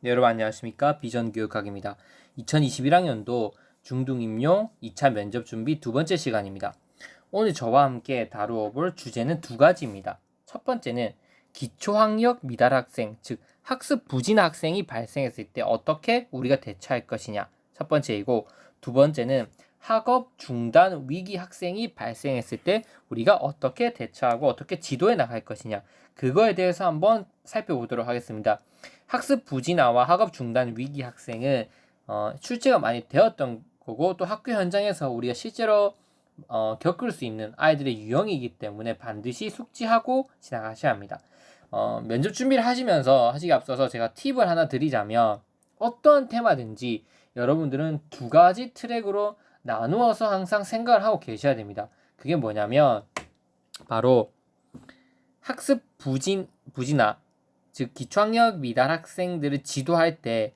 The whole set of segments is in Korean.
네, 여러분 안녕하십니까 비전 교육학입니다. 2021학년도 중등 임용 2차 면접 준비 두 번째 시간입니다. 오늘 저와 함께 다루어 볼 주제는 두 가지입니다. 첫 번째는 기초학력 미달 학생, 즉 학습 부진 학생이 발생했을 때 어떻게 우리가 대처할 것이냐 첫 번째이고 두 번째는 학업 중단 위기 학생이 발생했을 때 우리가 어떻게 대처하고 어떻게 지도해 나갈 것이냐 그거에 대해서 한번 살펴보도록 하겠습니다. 학습 부진화와 학업 중단 위기 학생은 어, 출제가 많이 되었던 거고 또 학교 현장에서 우리가 실제로 어, 겪을 수 있는 아이들의 유형이기 때문에 반드시 숙지하고 지나가셔야 합니다. 어, 면접 준비를 하시면서 하시기 앞서서 제가 팁을 하나 드리자면 어떤 테마든지 여러분들은 두 가지 트랙으로 나누어서 항상 생각을 하고 계셔야 됩니다. 그게 뭐냐면 바로 학습 부진 부진화 즉 기초학력 미달 학생들을 지도할 때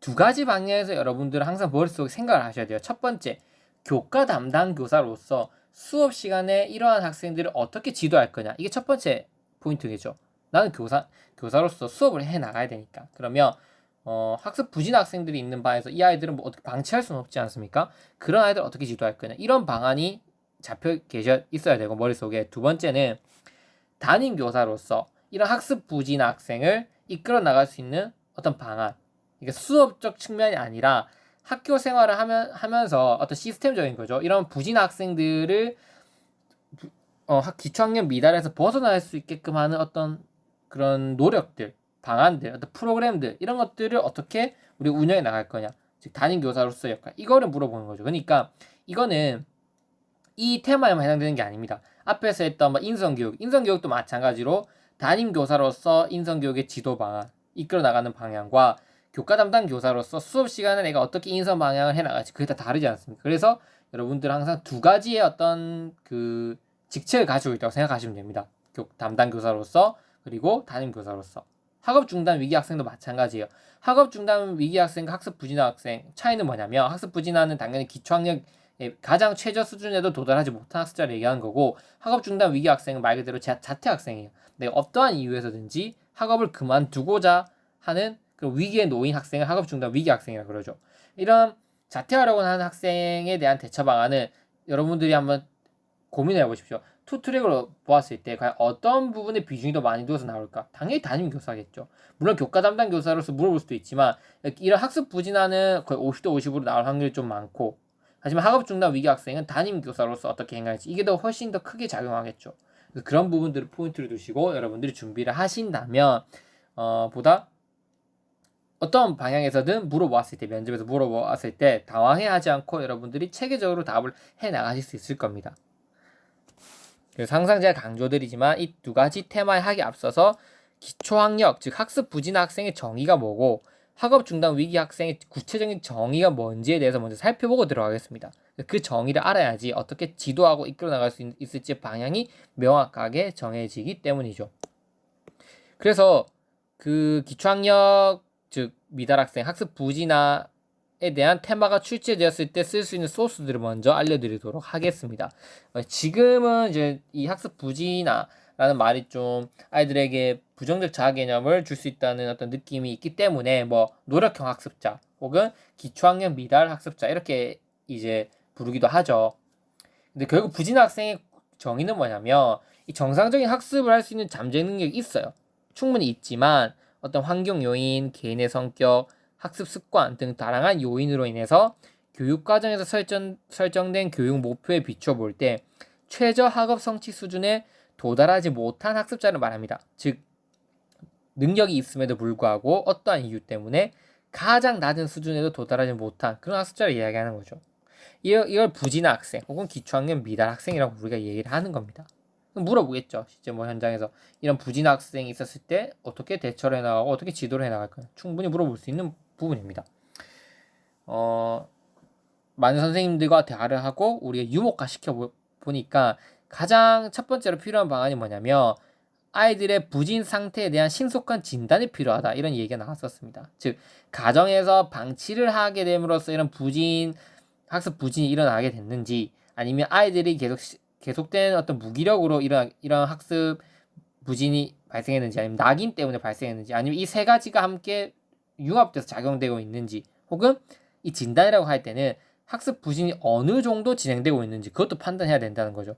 두 가지 방향에서 여러분들은 항상 머릿속에 생각을 하셔야 돼요. 첫 번째, 교과 담당 교사로서 수업 시간에 이러한 학생들을 어떻게 지도할 거냐. 이게 첫 번째 포인트겠죠. 나는 교사 교사로서 수업을 해 나가야 되니까. 그러면 어, 학습 부진 학생들이 있는 바에서 이 아이들은 뭐 어떻게 방치할 수는 없지 않습니까? 그런 아이들 어떻게 지도할 거냐. 이런 방안이 잡혀 계셔 있어야 되고 머릿속에 두 번째는 담임 교사로서 이런 학습 부진 학생을 이끌어 나갈 수 있는 어떤 방안. 이게 수업적 측면이 아니라 학교 생활을 하면, 하면서 어떤 시스템적인 거죠. 이런 부진 학생들을 어, 기초학년 미달에서 벗어날 수 있게끔 하는 어떤 그런 노력들, 방안들, 어떤 프로그램들 이런 것들을 어떻게 우리 운영해 나갈 거냐. 즉 담임 교사로서 역할. 이거를 물어보는 거죠. 그러니까 이거는 이 테마에만 해당되는 게 아닙니다. 앞에서 했던 뭐 인성교육, 인성교육도 마찬가지로 담임 교사로서 인성 교육의 지도 방안, 이끌어 나가는 방향과 교과 담당 교사로서 수업 시간에 내가 어떻게 인성 방향을 해 나갈지 그게 다 다르지 않습니까? 그래서 여러분들 항상 두 가지의 어떤 그 직책을 가지고 있다고 생각하시면 됩니다. 교, 담당 교사로서 그리고 담임 교사로서 학업 중단 위기 학생도 마찬가지예요. 학업 중단 위기 학생과 학습 부진화 학생 차이는 뭐냐면 학습 부진화는 당연히 기초 학력 가장 최저 수준에도 도달하지 못한 학습자를 얘기하는 거고 학업 중단 위기 학생은 말 그대로 자, 자퇴 학생이에요. 내가 어떠한 이유에서든지 학업을 그만두고자 하는 그 위기에 놓인 학생을 학업 중단 위기 학생이라고 그러죠. 이런 자퇴하려고 하는 학생에 대한 대처 방안은 여러분들이 한번 고민해 보십시오. 투 트랙으로 보았을 때 과연 어떤 부분에 비중이 더 많이 두어서 나올까? 당연히 담임 교사겠죠. 물론 교과 담당 교사로서 물어볼 수도 있지만 이런 학습 부진화는 거의 50대 50으로 나올 확률이 좀 많고 하지만 학업 중단 위기 학생은 담임 교사로서 어떻게 행할지 이게 더 훨씬 더 크게 작용하겠죠. 그런 부분들을 포인트를 두시고 여러분들이 준비를 하신다면 어, 보다 어떤 방향에서든 물어보았을 때 면접에서 물어보았을 때 당황해하지 않고 여러분들이 체계적으로 답을 해 나가실 수 있을 겁니다. 그래서 항상 제가 강조드리지만 이 두 가지 테마에 하기 앞서서 기초학력 즉 학습 부진 학생의 정의가 뭐고 학업 중단 위기 학생의 구체적인 정의가 뭔지에 대해서 먼저 살펴보고 들어가겠습니다. 그 정의를 알아야지 어떻게 지도하고 이끌어 나갈 수 있을지 방향이 명확하게 정해지기 때문이죠. 그래서 그 기초학력 즉 미달 학생 학습 부진화에 대한 테마가 출제되었을 때 쓸 수 있는 소스들을 먼저 알려드리도록 하겠습니다. 어, 지금은 이제 이 학습 부진화 라는 말이 좀 아이들에게 부정적 자아 개념을 줄 수 있다는 어떤 느낌이 있기 때문에 뭐 노력형 학습자 혹은 기초학년 미달 학습자 이렇게 이제 부르기도 하죠. 근데 결국 부진 학생의 정의는 뭐냐면 이 정상적인 학습을 할 수 있는 잠재 능력이 있어요. 충분히 있지만 어떤 환경 요인, 개인의 성격, 학습 습관 등 다양한 요인으로 인해서 교육 과정에서 설정, 설정된 교육 목표에 비춰 볼 때 최저 학업 성취 수준에 도달하지 못한 학습자를 말합니다. 즉 능력이 있음에도 불구하고 어떠한 이유 때문에 가장 낮은 수준에도 도달하지 못한 그런 학습자를 이야기하는 거죠. 이걸 부진 학생 혹은 기초학년 미달 학생이라고 우리가 얘기를 하는 겁니다. 물어보겠죠. 실제 뭐 현장에서 이런 부진 학생이 있었을 때 어떻게 대처를 해나가고 어떻게 지도를 해나갈까 충분히 물어볼 수 있는 부분입니다. 어, 많은 선생님들과 대화를 하고 우리가 유목화 시켜 보니까 가장 첫 번째로 필요한 방안이 뭐냐면 아이들의 부진 상태에 대한 신속한 진단이 필요하다 이런 얘기가 나왔었습니다. 즉 가정에서 방치를 하게 됨으로써 이런 부진 학습 부진이 일어나게 됐는지 아니면 아이들이 계속 계속된 어떤 무기력으로 이런 이런 학습 부진이 발생했는지 아니면 낙인 때문에 발생했는지 아니면 이 세 가지가 함께 융합돼서 작용되고 있는지 혹은 이 진단이라고 할 때는 학습 부진이 어느 정도 진행되고 있는지 그것도 판단해야 된다는 거죠.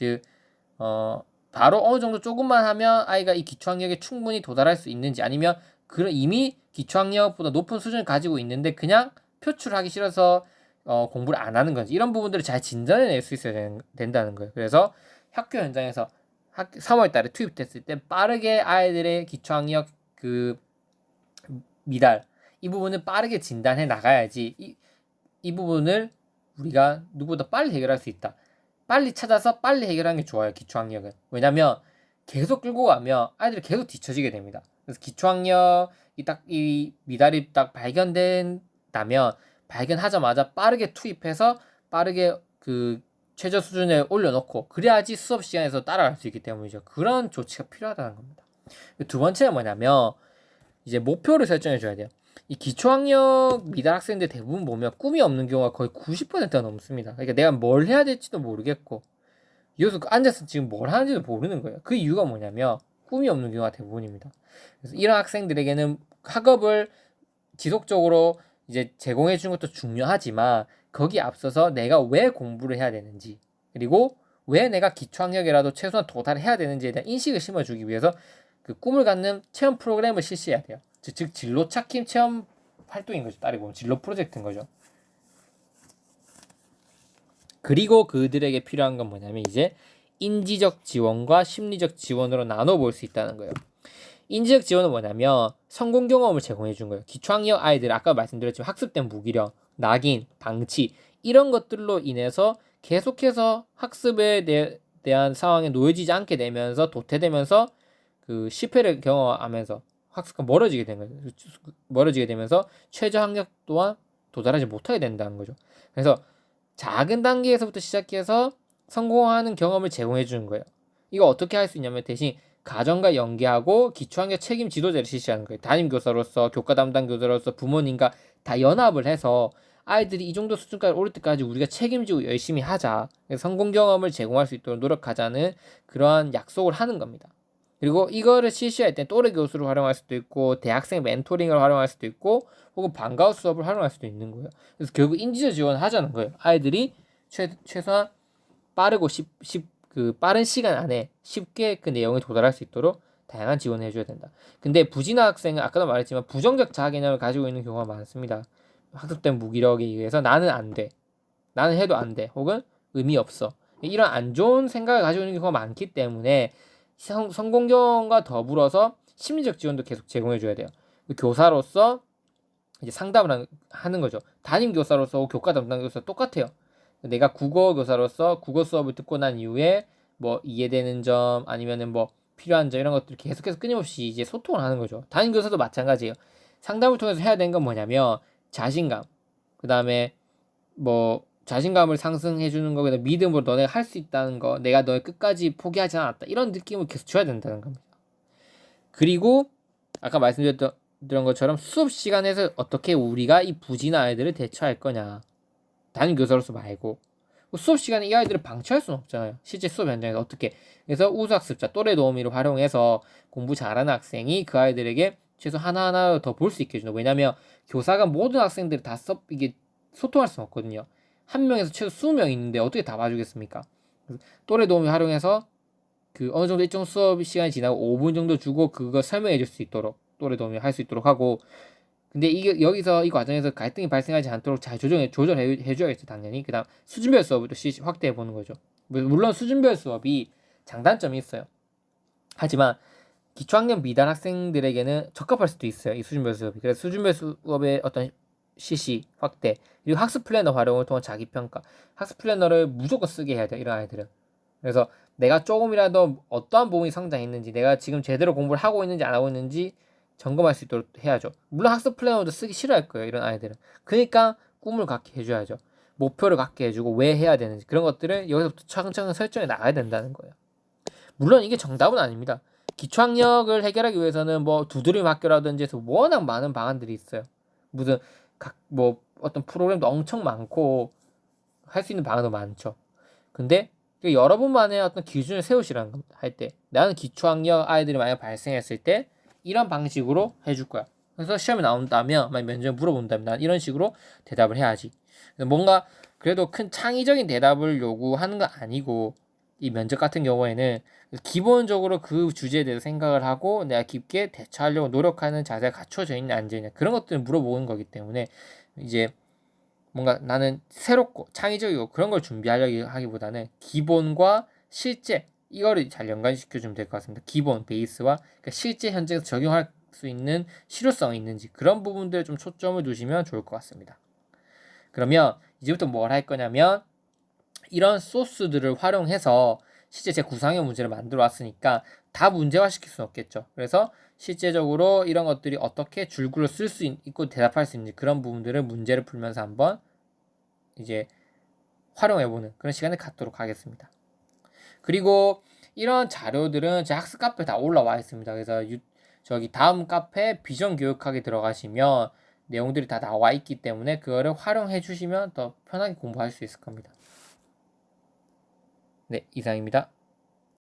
즉, 어, 바로 어느 정도 조금만 하면 아이가 이 기초학력에 충분히 도달할 수 있는지 아니면 그런 이미 기초학력보다 높은 수준을 가지고 있는데 그냥 표출하기 싫어서 어, 공부를 안 하는 건지 이런 부분들을 잘 진단해낼 수 있어야 된, 된다는 거예요. 그래서 학교 현장에서 학, 3월 달에 투입됐을 때 빠르게 아이들의 기초학력 그 미달 이 부분을 빠르게 진단해 나가야지 이, 이 부분을 우리가 누구보다 빨리 해결할 수 있다. 빨리 찾아서 빨리 해결하는 게 좋아요. 기초학력은. 왜냐면 계속 끌고 가면 아이들이 계속 뒤처지게 됩니다. 그래서 기초학력이 딱 이 미달이 딱 발견된다면 발견하자마자 빠르게 투입해서 빠르게 그 최저 수준에 올려놓고 그래야지 수업 시간에서 따라갈 수 있기 때문이죠. 그런 조치가 필요하다는 겁니다. 두 번째는 뭐냐면 이제 목표를 설정해 줘야 돼요. 이 기초학력 미달 학생들 대부분 보면 꿈이 없는 경우가 거의 90%가 넘습니다. 그러니까 내가 뭘 해야 될지도 모르겠고 여기서 앉아서 지금 뭘 하는지도 모르는 거예요. 그 이유가 뭐냐면 꿈이 없는 경우가 대부분입니다. 그래서 이런 학생들에게는 학업을 지속적으로 이제 제공해 주는 것도 중요하지만 거기 앞서서 내가 왜 공부를 해야 되는지 그리고 왜 내가 기초학력이라도 최소한 도달해야 되는지에 대한 인식을 심어주기 위해서 그 꿈을 갖는 체험 프로그램을 실시해야 돼요. 즉, 즉 진로 찾기 체험 활동인 거죠. 따르고 진로 프로젝트인 거죠. 그리고 그들에게 필요한 건 뭐냐면 이제 인지적 지원과 심리적 지원으로 나눠 볼 수 있다는 거예요. 인지적 지원은 뭐냐면 성공 경험을 제공해 준 거예요. 기초학력 아이들 아까 말씀드렸지만 학습된 무기력, 낙인, 방치 이런 것들로 인해서 계속해서 학습에 대, 대한 상황에 놓여지지 않게 되면서 도태되면서 그 실패를 경험하면서 학습과 멀어지게 된 거죠. 멀어지게 되면서 최저 학력 또한 도달하지 못하게 된다는 거죠. 그래서 작은 단계에서부터 시작해서 성공하는 경험을 제공해 주는 거예요. 이거 어떻게 할 수 있냐면 대신 가정과 연계하고 기초학력 책임 지도자를 실시하는 거예요. 담임 교사로서 교과 담당 교사로서 부모님과 다 연합을 해서 아이들이 이 정도 수준까지 오를 때까지 우리가 책임지고 열심히 하자. 성공 경험을 제공할 수 있도록 노력하자는 그러한 약속을 하는 겁니다. 그리고 이거를 실시할 때 또래 교수를 활용할 수도 있고 대학생 멘토링을 활용할 수도 있고 혹은 방과후 수업을 활용할 수도 있는 거예요. 그래서 결국 인지적 지원을 하자는 거예요. 아이들이 최, 최소한 빠르고 쉽, 쉽, 그 빠른 시간 안에 쉽게 그 내용에 도달할 수 있도록 다양한 지원을 해줘야 된다. 근데 부진학 학생은 아까도 말했지만 부정적 자아 개념을 가지고 있는 경우가 많습니다. 학습된 무기력에 의해서 나는 안 돼. 나는 해도 안 돼. 혹은 의미 없어. 이런 안 좋은 생각을 가지고 있는 경우가 많기 때문에 성, 성공경과 더불어서 심리적 지원도 계속 제공해 줘야 돼요. 교사로서 이제 상담을 하는 거죠. 담임 교사로서 교과 담당 교사 똑같아요. 내가 국어 교사로서 국어 수업을 듣고 난 이후에 뭐 이해되는 점 아니면은 뭐 필요한 점 이런 것들을 계속해서 끊임없이 이제 소통을 하는 거죠. 담임 교사도 마찬가지예요. 상담을 통해서 해야 되는 건 뭐냐면 자신감, 그 다음에 뭐 자신감을 상승해 주는 거, 그다음 믿음으로 너네가 할 수 있다는 거, 내가 너의 끝까지 포기하지 않았다 이런 느낌을 계속 줘야 된다는 겁니다. 그리고 아까 말씀드렸던 것처럼 수업 시간에서 어떻게 우리가 이 부진 아이들을 대처할 거냐, 담임 교사로서 말고 수업 시간에 이 아이들을 방치할 수는 없잖아요. 실제 수업 현장에서 어떻게 그래서 우수학습자 또래 도우미를 활용해서 공부 잘하는 학생이 그 아이들에게 최소 하나하나 더 볼 수 있게 해주는 왜냐하면 교사가 모든 학생들을 다 써, 이게 소통할 수는 없거든요. 한 명에서 최소 20명 있는데 어떻게 다 봐주겠습니까? 또래 도움이 활용해서 그 어느 정도 일정 수업 시간이 지나고 5분 정도 주고 그거 설명해 줄 수 있도록 또래 도움이 할 수 있도록 하고 근데 이게 여기서 이 과정에서 갈등이 발생하지 않도록 잘 조정해 조절해 해줘야겠죠 당연히. 그다음 수준별 수업을 또 확대해 보는 거죠. 물론 수준별 수업이 장단점이 있어요. 하지만 기초학년 미달 학생들에게는 적합할 수도 있어요 이 수준별 수업이. 그래서 수준별 수업의 어떤 실시 확대 그리고 학습 플래너 활용을 통한 자기 평가. 학습 플래너를 무조건 쓰게 해야 돼 이런 아이들은. 그래서 내가 조금이라도 어떠한 부분이 성장했는지 내가 지금 제대로 공부를 하고 있는지 안 하고 있는지 점검할 수 있도록 해야죠. 물론 학습 플래너도 쓰기 싫어할 거예요 이런 아이들은. 그러니까 꿈을 갖게 해줘야죠. 목표를 갖게 해주고 왜 해야 되는지 그런 것들을 여기서부터 차근차근 설정해 나가야 된다는 거예요. 물론 이게 정답은 아닙니다. 기초학력을 해결하기 위해서는 뭐 두드림 학교라든지 해서 워낙 많은 방안들이 있어요. 무슨 각 뭐 어떤 프로그램도 엄청 많고 할 수 있는 방안도 많죠. 근데 그 여러분만의 어떤 기준을 세우시라는 겁니다. 할 때. 나는 기초학력 아이들이 만약 발생했을 때 이런 방식으로 해줄 거야. 그래서 시험에 나온다면 만약 면접에 물어본다면 난 이런 식으로 대답을 해야지. 뭔가 그래도 큰 창의적인 대답을 요구하는 건 아니고 이 면접 같은 경우에는 기본적으로 그 주제에 대해서 생각을 하고 내가 깊게 대처하려고 노력하는 자세가 갖춰져 있냐 안 되냐 그런 것들을 물어보는 거기 때문에 이제 뭔가 나는 새롭고 창의적이고 그런 걸 준비하려고 하기보다는 기본과 실제 이거를 잘 연관시켜 주면 될 것 같습니다. 기본 베이스와 그러니까 실제 현장에서 적용할 수 있는 실효성이 있는지 그런 부분들에 좀 초점을 두시면 좋을 것 같습니다. 그러면 이제부터 뭘 할 거냐면 이런 소스들을 활용해서 실제 제 구상형 문제를 만들어 왔으니까 다 문제화 시킬 수는 없겠죠. 그래서 실제적으로 이런 것들이 어떻게 줄글로 쓸수 있고 대답할 수 있는지 그런 부분들을 문제를 풀면서 한번 이제 활용해보는 그런 시간을 갖도록 하겠습니다. 그리고 이런 자료들은 제 학습 카페에 다 올라와 있습니다. 그래서 유, 저기 다음 카페 비전 교육하게 들어가시면 내용들이 다 나와 있기 때문에 그거를 활용해 주시면 더 편하게 공부할 수 있을 겁니다. 네, 이상입니다.